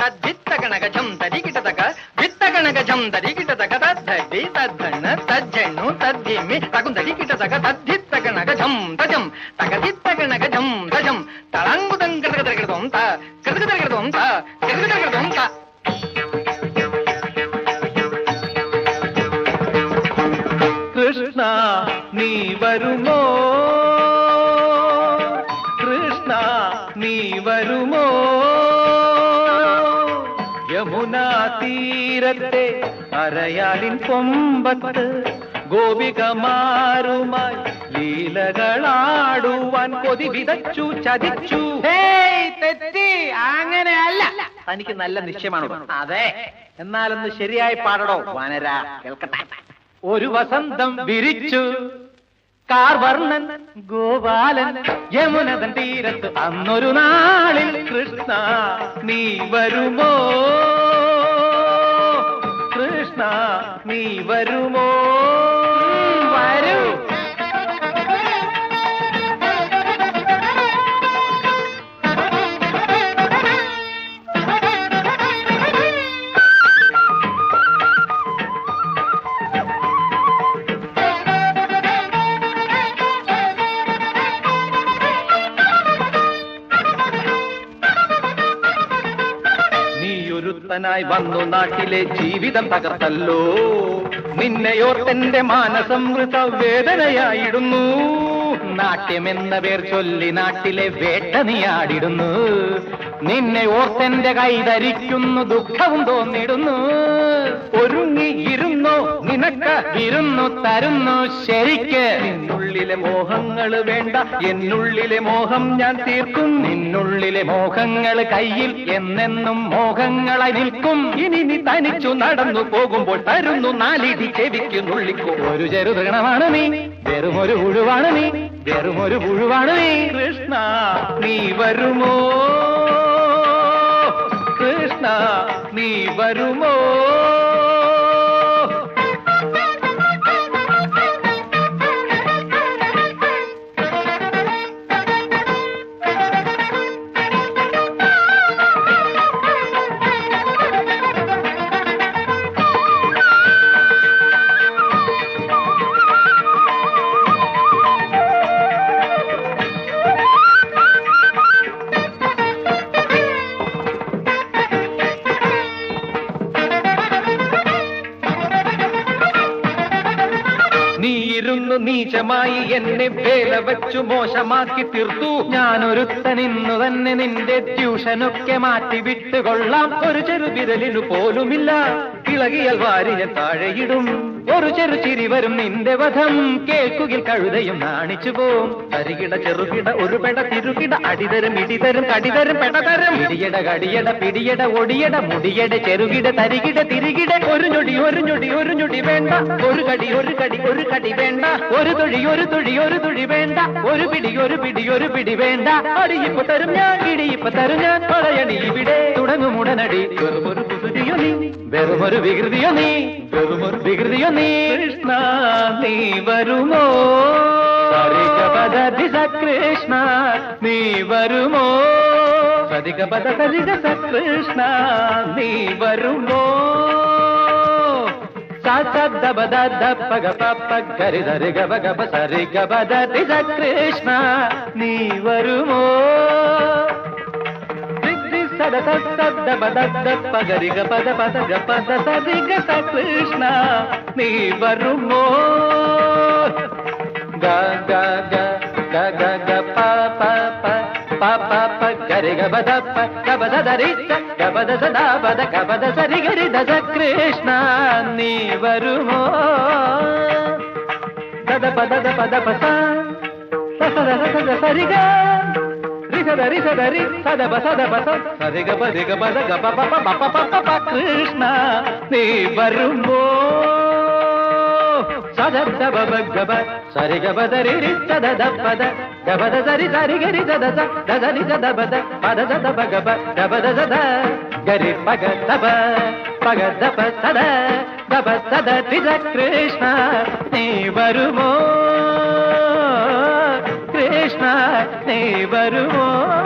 తద్దిత్తగణగజం దరిగిటదగ విత్తగణగజం దరిగిటదగ తద్ధి తద్ధణ తజ్జణు తద్ధిమి తగు దరిగిటదగ తద్దిత్తగణగజం తజం తగదిత్తగణగజం తజం తళంగుదం కృతక దరిగిడదం త కృతక దరిగిడదం త కృతక దరిగిడదం త. కృష్ణ నీ వరుమో. కృష్ణ నీ వరుమో. യമുനാ തീരത്തെ അരയാലിൻ കൊമ്പത്ത് ഗോപികമാരുമായി ലീലകളാടുവാൻ കൊതി വിതച്ചു ചതിച്ചു. തെറ്റി. അങ്ങനെയല്ല. തനിക്ക് നല്ല നിശ്ചയമാണ്? അതെ. എന്നാലൊന്ന് ശരിയായി പാടടോ വനരാ. കേൾക്കട്ടെ. ഒരു വസന്തം വിരിച്ചു കാർവർണൻ ഗോപാലൻ യമുനതൻ തീരത്ത് അന്നൊരു നാളിൽ കൃഷ്ണ നീ വരുമോ? കൃഷ്ണ നീ വരുമോ? നീയൊരുത്തനായി വന്നു നാട്ടിലെ ജീവിതം തകർത്തല്ലോ. നിന്നെയോർത്തെന്റെ മാനസമൃത വേദനയായിടുന്നു നാട്യമെന്ന പേർ ചൊല്ലി നാട്ടിലെ വേട്ട നീയാടിടുന്നു നിന്നെ ഓർത്തെന്റെ കൈ ധരിക്കുന്നു ദുഃഖവും തോന്നിടുന്നു. ഒരുങ്ങി ഇരുന്നു നിനക്ക്? വിരുന്നു തരുന്നു ശരിക്ക്. നിന്നുള്ളിലെ മോഹങ്ങൾ വേണ്ട എന്നുള്ളിലെ മോഹം ഞാൻ തീർക്കും. നിന്നുള്ളിലെ മോഹങ്ങൾ കയ്യിൽ എന്നെന്നും മോഹങ്ങളായി നിൽക്കും. ഇനി നീ തനിച്ചു നടന്നു പോകുമ്പോൾ തരുന്നു നാലിടി ചെവിക്ക് നുള്ളിക്കും. ഒരു ചെറുതൃണമാണ് നീ വെറുമൊരു പുഴുവാണ് നീ വെറുമൊരു പുഴുവാണ് നീ. കൃഷ്ണ നീ വരുമോ? నీ వరుమో. നീചമായി എന്നെ വേല വെച്ചു മോശമാക്കി തീർത്തു. ഞാനൊരുത്തൻ ഇന്നു തന്നെ നിന്റെ ട്യൂഷനൊക്കെ മാറ്റി വിട്ടുകൊള്ളാം ഒരു ചെറുവിരലിനു പോലുമില്ല. ഇളകിയാൽ വാരിനെ താഴെയിടും. ഒരു ചെറു ചിരി വരും നിന്റെ വധം. കേൾക്കുകിൽ കഴുതയും നാണിച്ചു പോവും തരികിട ചെറുകിട ഒരു പെട തിരുകിട അടിതരും ഇടിതരും കടിതരും പെടതരും. ഇടിയട കടിയട പിടിയട ഒടിയട മുടിയട ചെറുകിട തരികിട തിരികിട. ഒരു ഞൊടി ഒരു ഞൊടി ഒരു ഞൊടി വേണ്ട. ഒരു കടി ഒരു കടി ഒരു കടി വേണ്ട. ഒരു തൊഴി ഒരു തൊഴി ഒരു തുഴി വേണ്ട. ഒരു പിടി ഒരു പിടി ഒരു പിടി വേണ്ട. അടിയിപ്പ് തരും ഞാൻ ഇടിയിപ്പ് തരും ഞാൻ. പറയണി ഇവിടെ. തുടങ്ങും ഉടനടി. വെറുമൊരു കുസൃതിയോ നീ വെറുമൊരു വികൃതിയോ നീ വെറുമൊരു വികൃതിയോ നീ കൃഷ്ണ നീ വരുമോ സരിഗപദ ദിശ കൃഷ്ണ നീ വരുമോ സരിഗപദ സരിഗ സ കൃഷ്ണ നീ വരുമോ സദബദ പഗ പപ്പ పద సద్ద పదద్ద పగరిగ పద పద గ పద సది సరిగ కృష్ణ నీ వరుమో గ గ గ గ గ గ ప ప ప ప ప ప గరిగ పద ప గ పద దరి గ పద సదా పద గ పద సరి గరి ద కృష్ణ నీ వరుమో దద పద పద పద పద సరి గ సరి సదరి సదబ సదబ సరిగ బరిగ బద గబ బప బప పప ప కృష్ణ నీ వరుమో సదబ సరిగ బదరి సద దపద దబద సరి సరి గరి సద దదని సద బద పద సద బగబ దబద సద గరి పగ దబ పగ దప సద దబ సద తిజ కృష్ణ నీ వరుమో வருவோம்